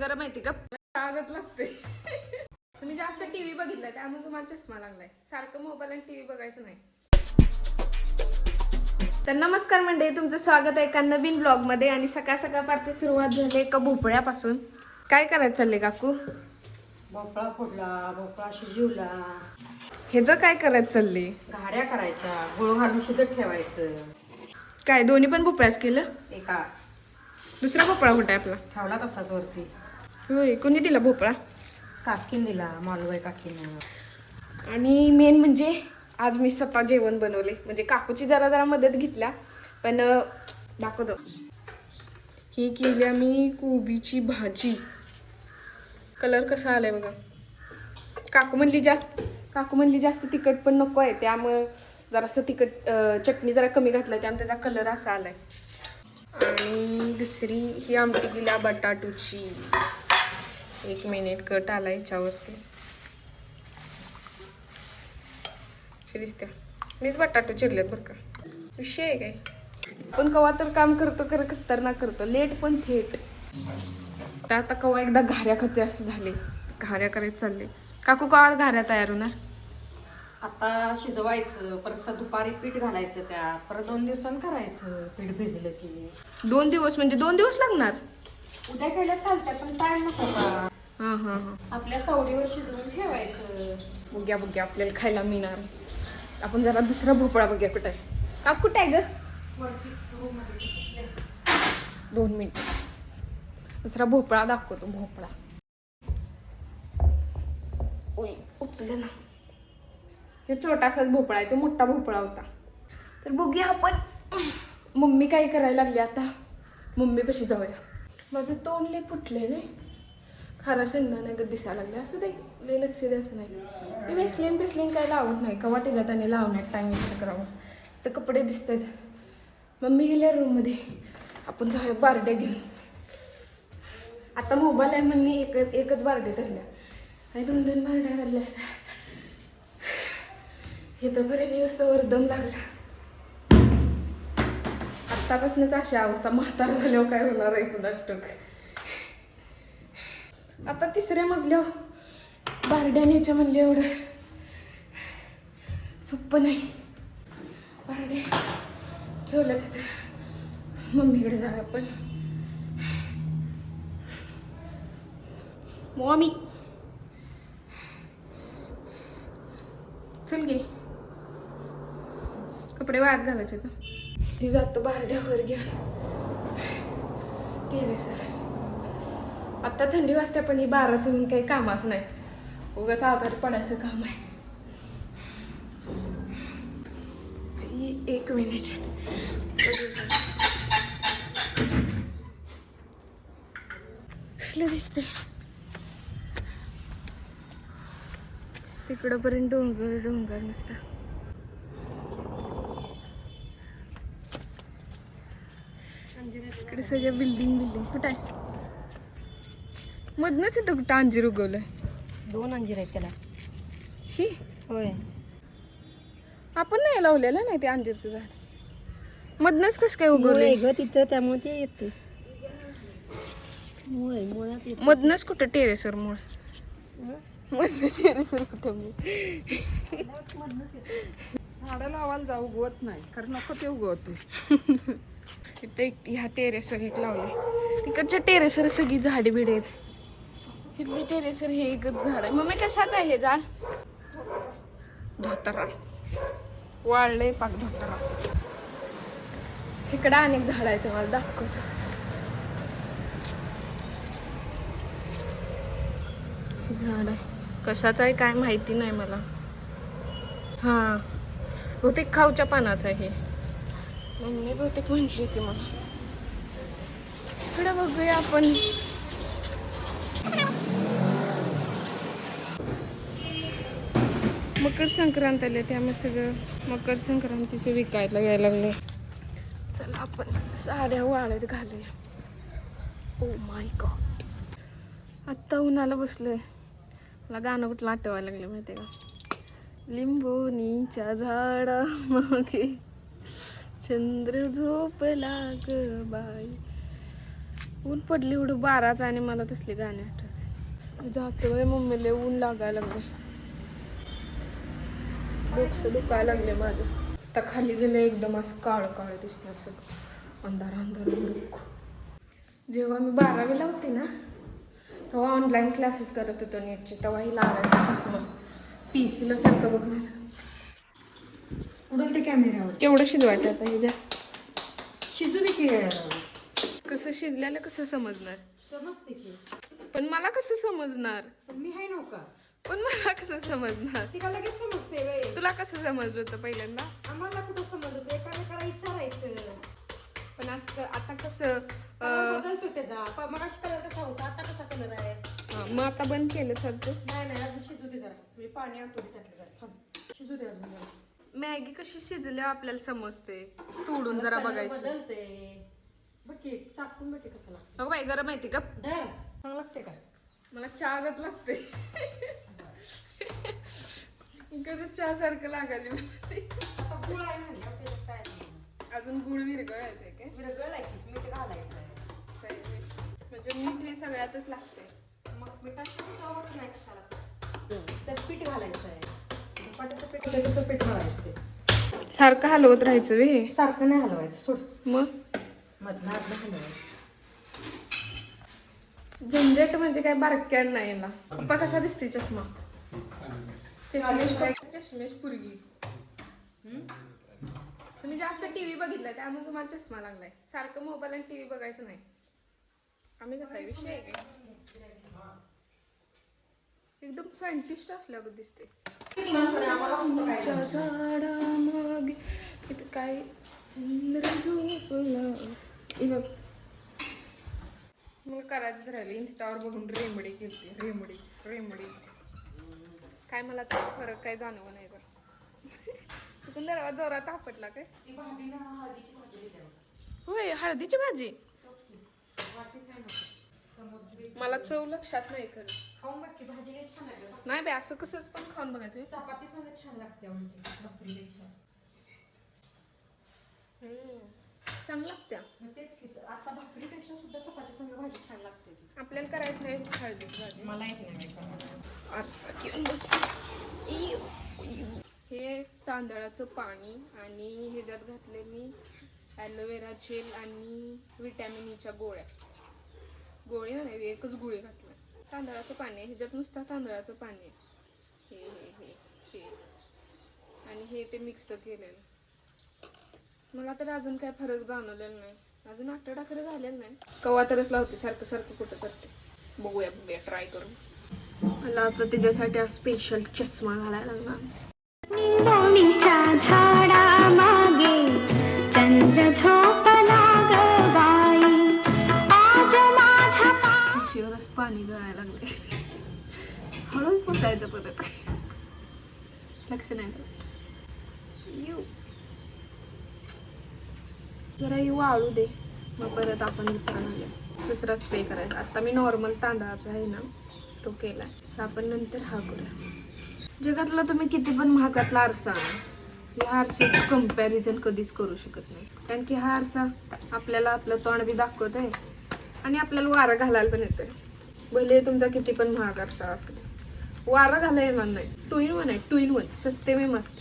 गरम माहिती का लागत लागते तुम्ही जास्त टीव्ही बघितलाय त्यामुळे तुम्हाला चष्मा लागलाय. सारखं मोबाईल आणि टीव्ही बघायचं नाही. तर नमस्कार मंडळी तुमचं स्वागत आहे एका नवीन ब्लॉगमध्ये आणि सकाळ सकाळपारची सुरुवात झाली एका भोपळ्यापासून. काय करायचं चालले काकू? भोपळा फोडला भोपळा शिजवला. ह्याचं काय करायचं चालले? घाऱ्या करायच्या गुळ घालून शिजत ठेवायचं. काय दोन्ही पण भोपळ्याच केलं? एका. दुसरा भोपळा कुठे आपला? ठेवला तसाच वरती. होय कोणी दिला भोपळा? काकीन दिला मालूबाई काकीनं. आणि मेन म्हणजे आज मी स्वतः जेवण बनवले. म्हणजे काकूची जरा जरा मदत घेतल्या पण दाखवतो. ही केली आम्ही कोबीची भाजी. कलर कसा आलाय बघा. काकू म्हणली जास्त काकू म्हणली जास्त तिखट पण नको आहे त्यामुळं जरासं तिखट चटणी जरा कमी घातलं त्यामुळे त्याचा कलर असा आलाय. आणि दुसरी ही आमटी केल्या बटाटूची. एक मिनिट कट आला याच्यावरती. अशी दिसते. मीच बटाटो चिरलेत बरं का. विषय आहे काय? पण कवा तर काम करतो खरं खतरनाक करतो. लेट पण थेट. तर आता कवा एकदा घाऱ्या खाते असं झाले. घाऱ्या करायचं चालले. काकू कवा घाऱ्या तयार होणार? आता शिजवायचं परत दुपारी पीठ घालायचं त्यात. परत दोन दिवसांनी करायचं. पीठ भिजलं की. दोन दिवस म्हणजे दोन दिवस लागणार? उद्या खायला चालतंय पण टाइम नको का हां हां हां. आपल्या सवडीवर शिजवून ठेवायचं. बघ्या बघ्या आपल्याला खायला मिळणार. आपण जरा दुसरा भोपळा बघ्या कुठं आहे. काकू कुठं आहे ग? दोन मिनिट. दुसरा भोपळा दाखवतो भोपळा. ओय उचलं ना. हे छोटासाच भोपळा आहे तो मोठा भोपळा होता. तर बघूया आपण. मम्मी काय करायला लागली आता? मम्मी कशी जाऊया. माझं तोंड लय फुटले नाही खारा शेंगदाणा गत दिसायला लागले. असं दे लय लक्ष द्यायचं नाही. मी वेसलिन बिसलिन काय लावत नाही. कवा त्याच्यात आणि लावण्यात टाइम इकडे करावं. तर कपडे दिसत आहेत मम्मी गेल्या रूममध्ये आपण जाऊया बारड्या घेऊन. आता मोबाईल आहे म्हणून एकच एकच बारडे धरल्या. आणि दोन दोन बारड्या धरल्या असं हे तर बरे न्यूज तर दम लागला. आत्तापासूनच अशी अवस्था म्हातारा झाल्यावर काय होणार आहे कुणास ठाऊक. आता तिसऱ्या मजल्यावर बारड्यानेच्या म्हणले एवढं. सोपं नाही. बारडे ठेवलं तिथं मम्मीकडे जाऊया आपण. मॉमी. चल गे. कपडे वायात घालायचे तर ती जातो बारड्यावर घ्या. टेरेसवर आत्ता थंडी वाजते पण ही बाराचं म्हणून काही कामच नाही. उगाच आजार पडायचं काम आहे. एक मिनिट. कसलं दिसते तिकडं पर्यंत डोंगर डोंगर नुसता. इकडे सगळ्या बिल्डिंग बिल्डिंग कुठं आहे? मधनच येतं कुठं अंजीर उगवलंय? दोन अंजीर आहेत त्याला. ही होय. आपण नाही लावलेलं नाही ते अंजीरचं झाड? मधनच कसं काय मुळे उगवलंय ग तिथं त्यामुळे ते येते. मुळे मुळात येते. मधनच कुठं टेरेसवर मुळ? मधनं टेरेसवर कुठं मूळ? झाडं लावायला जाऊ उगवत नाही. कारण नको ते उगवते तिथे एक ह्या टेरेसवर एक लावले तिकडच्या टेरेसवर सगळी झाडे बिडे आहेत. इथली टेरेसवर हे एकच झाड आहे. मम्मी कशाच आहे हे झाड? धोतरा वाळलंय पाक धोतरा इकडं अनेक झाड आहेत मला दाखवतो. झाड. आहे कशाचं आहे काय माहिती नाही मला. हा. बहुतेक खाऊच्या पानाचं आहे हे. मम्मी बहुतेक म्हटली होती मला. इकडे बघूया आपण. मकर संक्रांत आले त्यामुळे सगळं मकर संक्रांतीचं विकायला यायला लागले चला आपण साड्या वाळत घालूया. ओ माय गॉड आत्ता उन्हाला बसलोय. मला गाणं कुठलं आठवायला लागलं माहिती आहे का? लिंबोनीच्या झाडा मागे चंद्र झोपला ग बाई. ऊन पडली एवढं बाराच आणि मला तसली गाणी आठवत मी जातो बाई मम्मीला ऊन लागायला लागले डोकसं दुखायला लागले माझं. आता खाली गेलं एकदम असं काळ काळ दिसणार सगळं. अंधार अंधार मुरुख जेव्हा मी बारावीला होते ना तेव्हा ऑनलाईन क्लासेस करत होतो नेटचे तेव्हा ही लावायचा चष्मा. पी सीला सारखं बघण्याचं उडल ते कॅमेऱ्यावर केवढं शिजवायचं आता ह्याच्या शिजू दे की कसं शिजल्याला कसं समजणार? समजते की. पण मला कसं समजणार? पण मी आहे नव्हता पण मला कसं समजणार? ती का लगेच समजते वे. तुला कसं समजलं होतं पहिल्यांदा? आम्हाला कुठं समजत होतं? एकामेकाला विचारायचं. पण आज क- आता कसं कलर बदलतो त्याचा. प- मगाशी कलर कसा होता? आता कसा कलर आहे? मग आता बंद केलं चालतं. नाही नाही अजून शिजू दे जरा. मी पाणी दे त्यातलं जरा. थांब. शिजू दे अजून जरा. मॅगी कशी शिजल्या आपल्याला समजते. तोडून जरा बघायची. बदलते. बघ की चाकून बघ की कसं लागतं. अगं बाई गरम माहिती का धर. चांगलं लागते का? मला चहागत लागते. खरंच चहा सारखं लागायला आता गुळ आहे म्हणल्यावर त्याच्यात काय नाही. अजून गुळ विरगळायचंय काय? विरघळलाय की मीठ घालायचं आहे सही आहे. म्हणजे मीठ हे सगळ्यातच लागते मग मिठाची नाही कशाला. त्यात पीठ घालायचं आहे पीठ ते. सारखं हलवत राहायचं वे. सारखं नाही हलवायचं सोड. मग? मधनं हलवायचं. झंझट म्हणजे काय बारक्यान नाही याला पप्पा कसा दिसते चष्मा? चष्मेश चष्मेश पुरगी. तुम्ही जास्त टीव्ही बघितलाय त्यामुळे तुम्हाला चष्मा लागलाय. सारखं मोबाईल आणि टीव्ही बघायचं नाही. आम्ही कसा आहे विषय आहे एकदम सायंटिस्ट असल्यावर दिसते. झाडामागे इथं काय चंद्र झोपला. बघ. मग करायचंच राहिलं इंस्टावर बघून रेमडी केली रेमडीज रेमडीज काय मला तर फरक काय जाणवं नाही तर तिथून दरवा जोरात आपटला काय. होय हळदीची भाजी? मला चव लक्षात नाही खरं. खाऊन बघ की छान गं. नाही बे असं कसंच पण खाऊन बघायचं चपाती संग छान लागते भाकरीपेक्षा. चांगलं लागत्या मग तेच की आता भाकरीपेक्षा सुद्धा चपाती संग भाजी छान लागते ती. आपल्याला करायचं नाही भाजी मला येत नाही बाई करायला. आरसा घेऊन बस इव, इव. हे तांदळाचं पाणी आणि ह्याच्यात घातले मी ॲलोवेरा जेल आणि विटॅमिन ईच्या गोळ्या गोळी नाही एकच गोळी तांदळाचं पाणी आहे. ह्याच्यात नुसता तांदळाचं पाणी आहे. हे हे हे हे. आणि हे ते मिक्स केलेलं. मला तर अजून काय फरक जाणवलेला नाही. अजून आठवडा खरं झालेलं नाही. कवा तरच लावते सारखं सारखं कुठं करते बघूया बघूया ट्राय करून. मला आता त्याच्यासाठी स्पेशल चष्मा घालायला लागला पाणी गळायला लागले हळूच पुसायचं परत. लक्ष नाही येऊ. जरा येऊ वाळू दे. मग परत आपण दुसरा घालूया दुसरा स्प्रे करायचा. आता मी नॉर्मल तांदळाचा आहे ना तो केला आपण नंतर हा करूया. जगातला तुम्ही किती पण महागातला आरसा या आरशाची कंपॅरिझन कधीच करू शकत नाही. कारण की हा आरसा आपल्याला आपलं तोंड बी दाखवत आहे आणि आपल्याला वारा घालायला पण येतोय. भले तुमचा किती पण महाग असा असेल वारा घालाय येणार नाही. टू इन वन आहे टू इन वन सस्ते मी मस्त.